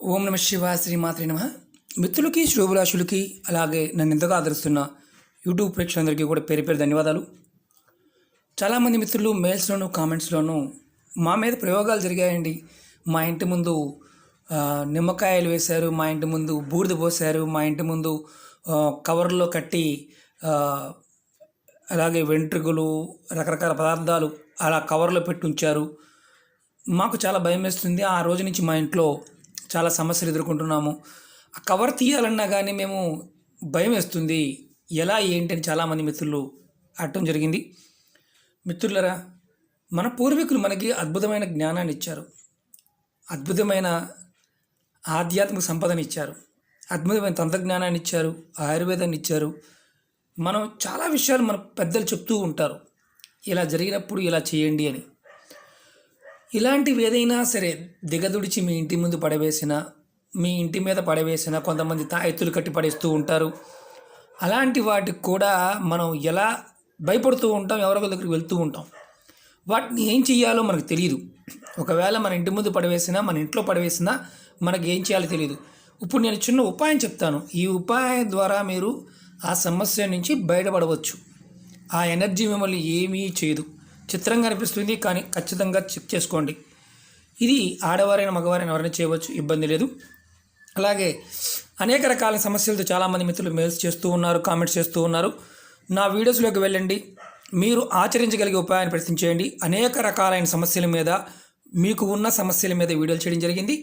ఓం నమ శివ శ్రీమాత్రి నమ. మిత్రులకి శుభరాశులకి అలాగే నన్ను ఎంతగా ఆదరిస్తున్న యూట్యూబ్ ప్రేక్షకులందరికీ కూడా పేరు పేరు ధన్యవాదాలు. చాలామంది మిత్రులు మెయిల్స్లోనూ కామెంట్స్లోనూ మా మీద ప్రయోగాలు జరిగాయండి. మా ఇంటి ముందు నిమ్మకాయలు వేశారు మా ఇంటి ముందు బూడిద పోశారు మా ఇంటి ముందు కవర్లో కట్టి అలాగే వెంట్రుకలు రకరకాల పదార్థాలు అలా కవర్లో పెట్టి ఉంచారు. మాకు చాలా భయం వేస్తుంది. ఆ రోజు నుంచి మా ఇంట్లో చాలా సమస్యలు ఎదుర్కొంటున్నాము. ఆ కవర్ తీయాలన్నా కానీ మేము భయం వేస్తుంది. ఎలా ఏంటి అని చాలామంది మిత్రులు అడటం జరిగింది. మిత్రులరా మన పూర్వీకులు మనకి అద్భుతమైన జ్ఞానాన్ని ఇచ్చారు. అద్భుతమైన ఆధ్యాత్మిక సంపదను ఇచ్చారు. అద్భుతమైన తంత్రజ్ఞానాన్ని ఇచ్చారు. ఆయుర్వేదాన్ని ఇచ్చారు. మనం చాలా విషయాలు మన పెద్దలు చెప్తూ ఉంటారు. ఇలా జరిగినప్పుడు ఇలా చేయండి అని. ఇలాంటివి ఏదైనా సరే దిగదుడిచి మీ ఇంటి ముందు పడవేసిన మీ ఇంటి మీద పడవేసిన కొంతమంది తాయెత్తులు కట్టి పడేస్తూ ఉంటారు. అలాంటి వాటికి కూడా మనం ఎలా భయపడుతూ ఉంటాం ఎవరో దగ్గరికి వెళ్తూ ఉంటాం. వాటిని ఏం చేయాలో మనకు తెలియదు ఒకవేళ మన ఇంటి ముందు పడవేసినా మన ఇంట్లో పడవేసినా మనకి ఏం చేయాలో తెలియదు ఇప్పుడు నేను చిన్న ఉపాయం చెప్తాను. ఈ ఉపాయం ద్వారా మీరు ఆ సమస్య నుంచి బయటపడవచ్చు. ఆ ఎనర్జీ మిమ్మల్ని ఏమీ చేయదు. చిత్రంగా అనిపిస్తుంది కానీ ఖచ్చితంగా చెక్ చేసుకోండి. ఇది ఆడవారైన మగవారైన ఎవరైనా చేయవచ్చు ఇబ్బంది లేదు. అలాగే అనేక రకాల సమస్యలతో చాలామంది మిత్రులు మెయిల్స్ చేస్తూ ఉన్నారు కామెంట్స్ చేస్తూ ఉన్నారు. నా వీడియోస్లోకి వెళ్ళండి. మీరు ఆచరించగలిగే ఉపాయాన్ని ప్రయత్నించేయండి అనేక రకాలైన సమస్యల మీద మీకు ఉన్న సమస్యల మీద వీడియోలు చేయడం జరిగింది.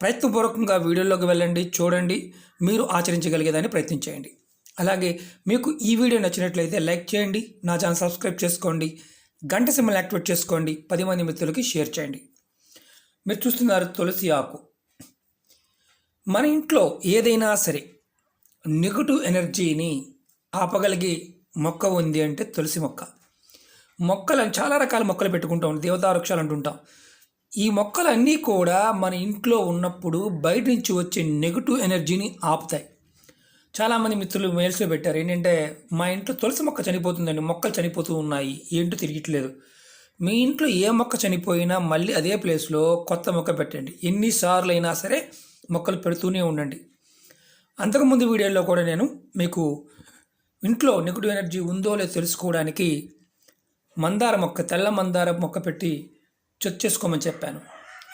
ప్రయత్నపూర్వకంగా వీడియోలోకి వెళ్ళండి చూడండి. మీరు ఆచరించగలిగేదాన్ని ప్రయత్నించేయండి అలాగే మీకు ఈ వీడియో నచ్చినట్లయితే లైక్ చేయండి. నా ఛానల్ సబ్స్క్రైబ్ చేసుకోండి. గంట సింబల్ యాక్టివేట్ చేసుకోండి. పది మంది మిత్రులకి షేర్ చేయండి. మీరు చూస్తున్నారు తులసి ఆకు. మన ఇంట్లో ఏదైనా సరే నెగటివ్ ఎనర్జీని ఆపగలిగే మొక్క ఉంది అంటే తులసి మొక్క. మొక్కలను చాలా రకాల మొక్కలు పెట్టుకుంటాం. దేవతా వృక్షాలు అంటుంటాం. ఈ మొక్కలన్నీ కూడా మన ఇంట్లో ఉన్నప్పుడు బయట నుంచి వచ్చే నెగటివ్ ఎనర్జీని ఆపుతాయి. చాలామంది మిత్రులు మెయిల్స్లో పెట్టారు. ఏంటంటే మా ఇంట్లో తులసి మొక్క చనిపోతుందండి. మొక్కలు చనిపోతూ ఉన్నాయి. ఏంటో తిరిగట్లేదు. మీ ఇంట్లో ఏ మొక్క చనిపోయినా మళ్ళీ అదే ప్లేస్లో కొత్త మొక్క పెట్టండి. ఎన్నిసార్లు అయినా సరే మొక్కలు పెడుతూనే ఉండండి. అంతకుముందు వీడియోలో కూడా నేను మీకు ఇంట్లో నెగిటివ్ ఎనర్జీ ఉందో లేదో తెలుసుకోవడానికి మందార మొక్క తెల్ల మందార మొక్క పెట్టి చెక్ చేసుకోమని చెప్పాను.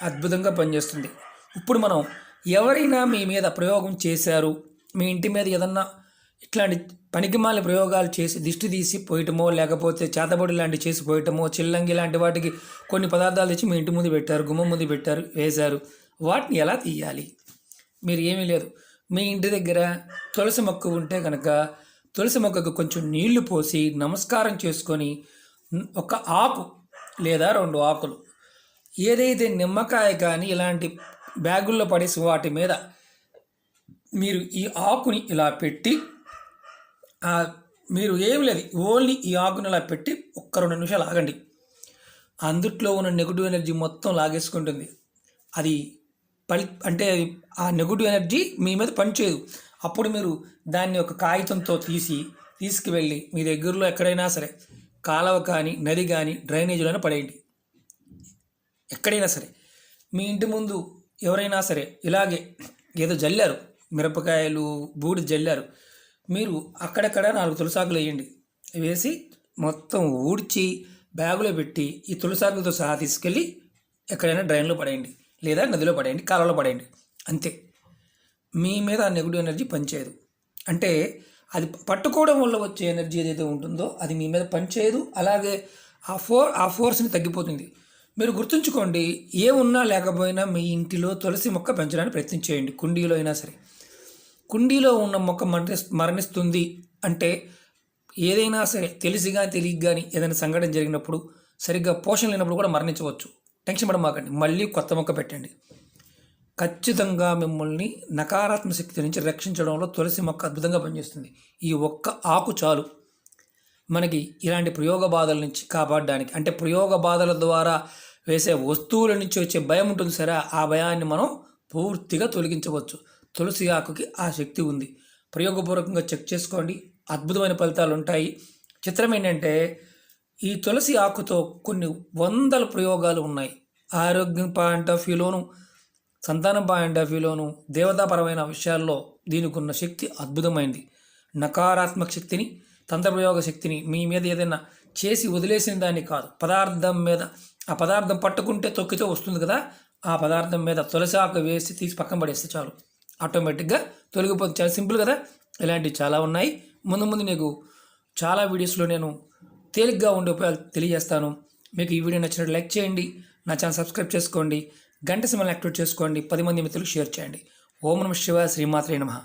అద్భుతంగా పనిచేస్తుంది. ఇప్పుడు మనం ఎవరైనా మీ మీద ప్రయోగం చేశారు మీ ఇంటి మీద ఏదన్నా ఇట్లాంటి పనికిమాల ప్రయోగాలు చేసి దిష్టి తీసి పోయటమో లేకపోతే చేతబడి లాంటివి చేసి పోయటమో చిల్లంగి లాంటి వాటికి కొన్ని పదార్థాలు తెచ్చి మీ ఇంటి ముందు పెట్టారు గుమ్మ ముందు పెట్టారు వేశారు. వాటిని ఎలా తీయాలి? మీరు ఏమీ లేదు. మీ ఇంటి దగ్గర తులసి మొక్క ఉంటే కనుక తులసి మొక్కకు కొంచెం నీళ్ళు పోసి నమస్కారం చేసుకొని ఒక ఆకు లేదా రెండు ఆకులు ఏదైతే నిమ్మకాయ కానీ ఇలాంటి బ్యాగుల్లో పడేసి వాటి మీద మీరు ఈ ఆకుని ఇలా పెట్టి మీరు ఏం లేదు ఓన్లీ ఈ ఆకుని ఇలా పెట్టి ఒక్క రెండు నిమిషాలు ఆగండి. అందుట్లో ఉన్న నెగిటివ్ ఎనర్జీ మొత్తం లాగేసుకుంటుంది. అది పలి అంటే ఆ నెగిటివ్ ఎనర్జీ మీ మీద పనిచేయదు. అప్పుడు మీరు దాన్ని ఒక కాగితంతో తీసి తీసుకువెళ్ళి మీ దగ్గరలో ఎక్కడైనా సరే కాలువ కానీ నది కానీ డ్రైనేజీలోనే పడేయండి. ఎక్కడైనా సరే. మీ ఇంటి ముందు ఎవరైనా సరే ఇలాగే ఏదో జల్లారు. మిరపకాయలు బూడి జల్లారు. మీరు అక్కడక్కడ నాలుగు తులసాకులు వేయండి. వేసి మొత్తం ఊడ్చి బ్యాగులో పెట్టి ఈ తులసాకులతో సహా తీసుకెళ్ళి ఎక్కడైనా డ్రైన్లో పడేయండి. లేదా నదిలో పడేయండి కాలంలో పడేయండి. అంతే. మీ మీద ఆ నెగిటివ్ ఎనర్జీ పనిచేయదు. అంటే అది పట్టుకోవడం వల్ల వచ్చే ఎనర్జీ ఏదైతే ఉంటుందో అది మీ మీద పనిచేయదు. అలాగే ఆ ఫోర్ ఆ ఫోర్స్ని తగ్గిపోతుంది. మీరు గుర్తుంచుకోండి ఏ ఉన్నా లేకపోయినా మీ ఇంటిలో తులసి మొక్క పెంచడానికి ప్రయత్నం చేయండి కుండీలో అయినా సరే. కుండీలో ఉన్న మొక్క మరణి మరణిస్తుంది అంటే ఏదైనా సరే తెలిసి కానీ తెలియక కానీ ఏదైనా సంఘటన జరిగినప్పుడు సరిగ్గా పోషణ లేనప్పుడు కూడా మరణించవచ్చు. టెన్షన్ పడమాకండి మళ్ళీ కొత్త మొక్క పెట్టండి. ఖచ్చితంగా మిమ్మల్ని నకారాత్మక శక్తి నుంచి రక్షించడంలో తులసి మొక్క అద్భుతంగా పనిచేస్తుంది. ఈ ఒక్క ఆకు చాలు. మనకి ఇలాంటి ప్రయోగ బాధల నుంచి కాపాడడానికి అంటే ప్రయోగ బాధల ద్వారా వేసే వస్తువుల నుంచి వచ్చే భయం ఉంటుంది సరే ఆ భయాన్ని మనం పూర్తిగా తొలగించవచ్చు. తులసి ఆకుకి ఆ శక్తి ఉంది. ప్రయోగపూర్వకంగా చెక్ చేసుకోండి. అద్భుతమైన ఫలితాలు ఉంటాయి. చిత్రం ఏంటంటే ఈ తులసి ఆకుతో కొన్ని వందల ప్రయోగాలు ఉన్నాయి. ఆరోగ్యం పాయింట్ ఆఫ్ వ్యూలోను సంతానం పాయింట్ ఆఫ్ వ్యూలోను దేవతాపరమైన విషయాల్లో దీనికి ఉన్న శక్తి అద్భుతమైంది. నకారాత్మక శక్తిని తంత్రప్రయోగ శక్తిని మీ మీద ఏదైనా చేసి వదిలేసిన దాన్ని కాదు. పదార్థం మీద ఆ పదార్థం పట్టుకుంటే తొక్కితే వస్తుంది కదా ఆ పదార్థం మీద తులసి ఆకు వేసి తీసి పక్కన పడేస్తే చాలు. ఆటోమేటిక్గా తొలగిపోతుంది. చాలా సింపుల్ కదా? ఇలాంటివి చాలా ఉన్నాయి. ముందు ముందు నీకు చాలా వీడియోస్లో నేను తేలిగ్గా ఉండే ఉపాయాలు తెలియజేస్తాను. మీకు ఈ వీడియో నచ్చినట్టు లైక్ చేయండి. నా ఛానల్ సబ్స్క్రైబ్ చేసుకోండి. గంట సమయం యాక్టివేట్ చేసుకోండి. పది మంది మిత్రులకు షేర్ చేయండి. ఓం నమ శివ శ్రీమాత్రే నమ.